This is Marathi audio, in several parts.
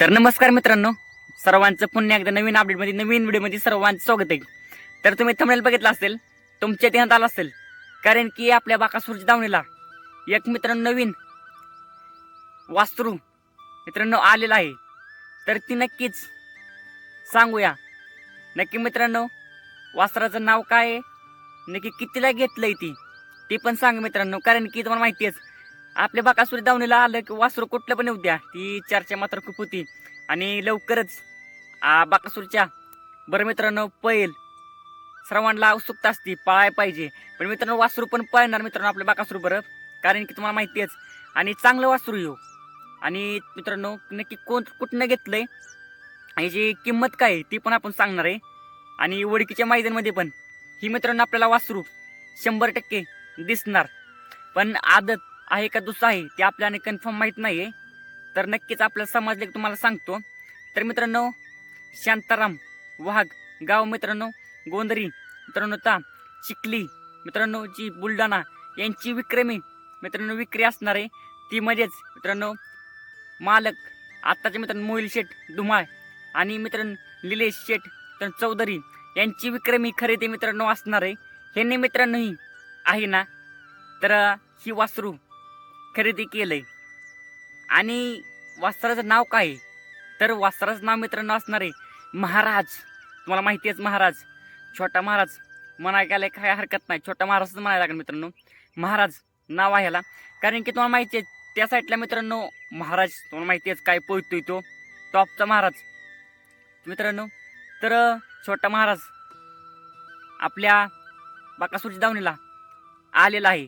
तर नमस्कार मित्रांनो सर्वांचं पुन्हा एकदा नवीन अपडेटमध्ये नवीन व्हिडिओमध्ये सर्वांचं स्वागत आहे. तर तुम्ही थंबनेल बघितलं असेल तुमच्या ध्यानात आलं असेल कारण की आपल्या बाकासूरच्या दावणीला एक मित्रांनो नवीन वास्त्रू मित्रांनो आलेला आहे. तर ती नक्कीच सांगूया. नक्की मित्रांनो वास्त्राचं नाव काय आहे? नक्की कितीला घेतलंय ती? ती पण सांग मित्रांनो कारण की तुम्हाला माहिती आहे आपल्या बाकासुरी दावणीला आलं की वासरू कुठलं पण येऊ द्या. ती चर्चा मात्र खूप होती. आणि लवकरच आ, बाकासूरच्या बरं मित्रांनो पैल सर्वांना उत्सुकता असती पाळाय पाहिजे. पण मित्रांनो वासरू पण पळणार मित्रांनो आपल्या बाकासूर बरं. कारण की तुम्हाला माहिती आहेच आणि चांगलं वासरू येऊ. आणि मित्रांनो नक्की कोण कुठनं घेतलंय आणि जी किंमत काय आहे ती पण आपण सांगणार आहे. आणि वडकीच्या मैदानमध्ये पण ही मित्रांनो आपल्याला वासरू शंभर टक्के दिसणार. पण आदत आहे का दुसरं आहे ते आपल्याला कन्फर्म माहीत नाही आहे तर नक्कीच आपल्याला समजले की तुम्हाला सांगतो. तर मित्रांनो शांताराम वाघ गाव मित्रांनो गोंधरी मित्रांनो ता चिखली मित्रांनो जी बुलढाणा यांची विक्रमी मित्रांनो विक्री असणार आहे. ती मध्येच मित्रांनो मालक आत्ताचे मित्रांनो मोहिल शेठ धुमाळ आणि मित्रांनो निलेश शेठ तर चौधरी यांची विक्रमी खरेदी मित्रांनो असणार आहे. ह्यांनी मित्रांनो ही आहे ना? तर ही वासरू खरेदी केलंय. आणि वस्त्राचं नाव काय आहे? तर वस्त्राचं नाव मित्रांनो असणार आहे महाराज. तुम्हाला माहिती आहेच महाराज. छोटा महाराज. म्हणायला गेलाय काय हरकत नाही. छोटा महाराजच म्हणायला लागेल मित्रांनो. महाराज नाव आहे ह्याला. कारण की तुम्हाला माहिती आहे त्या साईडला मित्रांनो महाराज तुम्हाला माहिती आहेच काय पोहतोय तो. टॉपचा महाराज. मित्रांनो तर छोटा महाराज आपल्या बाकासूरच्या दावणीला आलेला आहे.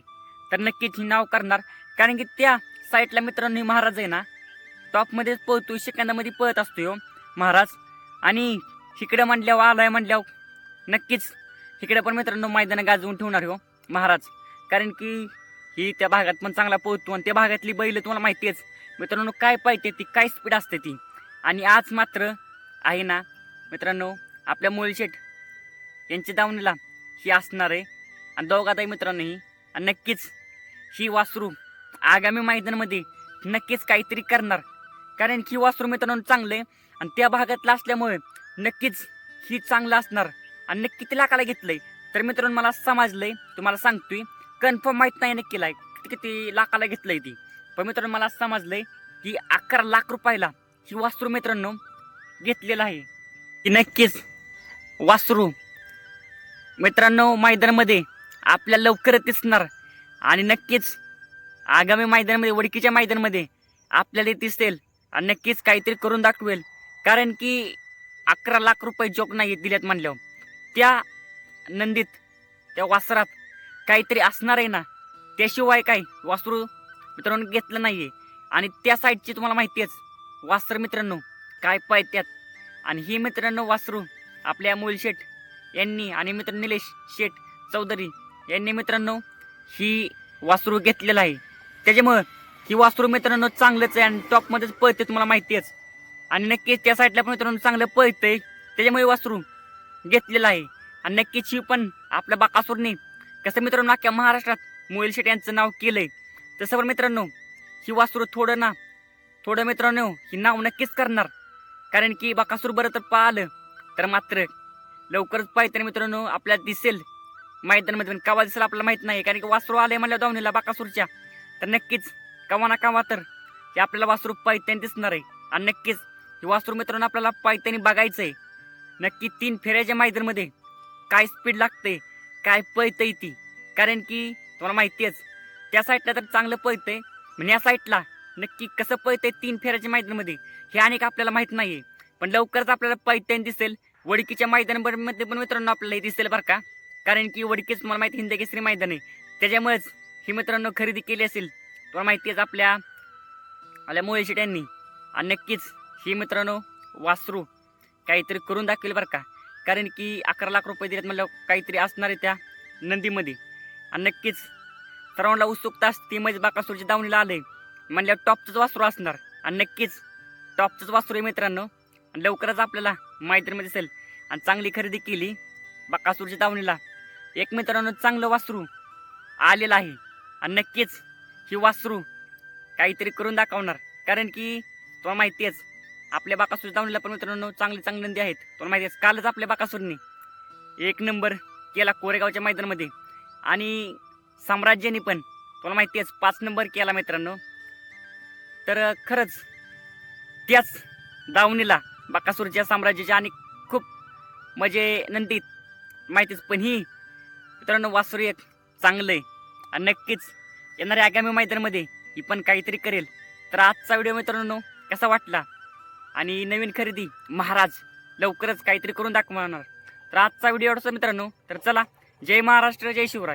तर नक्कीच ही नाव करणार. कारण की त्या साईटला मित्रांनो महाराज आहे ना टॉपमध्येच पळतो सेकंदामध्ये पळत असतो हो महाराज. आणि इकडे म्हणल्यावर आलाय म्हणल्यावर नक्कीच इकडे पण मित्रांनो मैदान गाजवून ठेवणार हो महाराज. कारण की ही त्या भागात पण चांगला पोहतो आणि त्या भागातली बैल तुम्हाला माहिती आहेच. मित्रांनो काय पाहिजे ती काय स्पीड असते ती? आणि आज मात्र आहे ना मित्रांनो आपल्या मुळशेठ यांच्या दावणीला ही असणार आहे. आणि दोघात आहे मित्रांनो ही आणि नक्कीच ही वासरू आगामी मैदानामध्ये नक्कीच काहीतरी करणार. कारण की वासरू मित्रांनो चांगलं आहे आणि त्या भागातलं असल्यामुळे नक्कीच ही चांगलं असणार. आणि नक्की तिला काला घेतलंय. तर मित्रांनो मला समजलंय. तुम्हाला सांगतोय. कन्फर्म माहीत नाही नक्की लाय किती किती लाखाला घेतलंय ती. पण मित्रांनो मला समजलंय की अकरा लाख रुपयाला ही वासरू मित्रांनो घेतलेलं आहे. की नक्कीच वासरू मित्रांनो मैदानामध्ये आपल्या लवकरच दिसणार. आणि नक्कीच आगामी मैदानामध्ये वडकीच्या मैदानामध्ये आपल्याला दिसेल आणि नक्कीच काहीतरी करून दाखवेल. कारण की अकरा लाख रुपये जोक नाही दिल्यात म्हणल्यावर. त्या नंदीत त्या वासरात काहीतरी असणार आहे ना? त्याशिवाय काय? वासरू मित्रांनो घेतलं नाही आहे आणि त्या साईडची तुम्हाला माहिती आहेच. वासर मित्रांनो काय पाहत्यात आणि ही मित्रांनो वासरू आपल्या मोल शेठ यांनी आणि मित्र निलेश शेठ चौधरी यांनी मित्रांनो ही वासरू घेतलेलं आहे. त्याच्यामुळं ही वासरू मित्रांनो चांगलंच आहे आणि टॉपमध्येच पळते तुम्हाला माहिती आहेच आणि नक्कीच त्या साईडला पण मित्रांनो चांगलं पळतंय. त्याच्यामुळे वासरू घेतलेलं आहे. आणि नक्कीच ही पण आपल्या बाकासूरने कसं मित्रांनो अख्ख्या महाराष्ट्रात मोहिल शेट यांचं नाव केलं आहे तसं पण मित्रांनो ही वासरू थोडं ना थोडं मित्रांनो ही नाव नक्कीच करणार. कारण की बाकासूर बरं तर पाहिलं तर मात्र लवकरच पाहिजे मित्रांनो आपल्याला दिसेल. मैदानामध्ये पण कवा दिसेल आपल्याला माहीत नाही. कारण की वासरू आले म्हणल्या दावणीला बाकासूरच्या तर नक्कीच कवा ना कवा तर हे आपल्याला वासरू पायत्याने दिसणार आहे. आणि नक्कीच हे वासरू मित्रांनो आपल्याला पायत्याने बघायचं आहे नक्की तीन फेऱ्याच्या मैदानमध्ये काय स्पीड लागते काय पळतंय ती. कारण की तुम्हाला माहिती आहेच त्या साईडला तर चांगलं पळतंय. म्हणजे या साईडला नक्की कसं पळतंय तीन फेऱ्याच्या मैदानामध्ये हे अनेक आपल्याला माहीत नाहीये. पण लवकरच आपल्याला पळत्याने दिसेल. वडकीच्या मैदानामध्ये पण मित्रांनो आपल्याला हे दिसेल बरं का. कारण की वडकीच तुम्हाला माहिती हिंद केसरी मैदान आहे. त्याच्यामुळेच ही मित्रांनो खरेदी केली असेल तुम्हाला माहिती आहेच आपल्या आपल्या मोहिल शेट यांनी आणि नक्कीच ही मित्रांनो वासरू काहीतरी करून दाखवेल बरं का. कारण की अकरा लाख रुपये दिलेत म्हणलं काहीतरी असणार आहे त्या नंदीमध्ये. आणि नक्कीच सर्वांना उत्सुकता असते म्हणजे बाकासूरच्या दावणीला आले म्हणल्या टॉपचंच वासरू असणार. आणि नक्कीच टॉपचंच वासरू आहे मित्रांनो. आणि लवकरच आपल्याला माहिती दिसेल आणि चांगली खरेदी केली बाकासूरच्या दावणीला. एक मित्रांनो चांगलं वासरू आलेलं आहे. आणि नक्कीच ही वासरू काहीतरी करून दाखवणार. कारण की तुला माहिती आहेच आपल्या बाकासूर दावणीला पण मित्रांनो चांगले चांगले नंदी आहेत. तुला माहिती आहे कालच आपल्या बाकासूरने एक नंबर केला कोरेगावच्या मैदानामध्ये. आणि साम्राज्याने पण तुला माहिती आहेच पाच नंबर केला मित्रांनो. तर खरंच त्याच दावणीला बाकासूरच्या साम्राज्याच्या आणि खूप म्हणजे नंदीत माहितीच पण ही मित्रांनो वासुर एक चांगलं आहे आणि नक्कीच येणाऱ्या आगामी मैदानामध्ये ही पण काहीतरी करेल. तर आजचा व्हिडिओ मित्रांनो कसा वाटला? आणि नवीन खरेदी महाराज लवकरच काहीतरी करून दाखवणार. तर आजचा व्हिडिओ आवडतो मित्रांनो तर चला जय महाराष्ट्र जय शिवराय.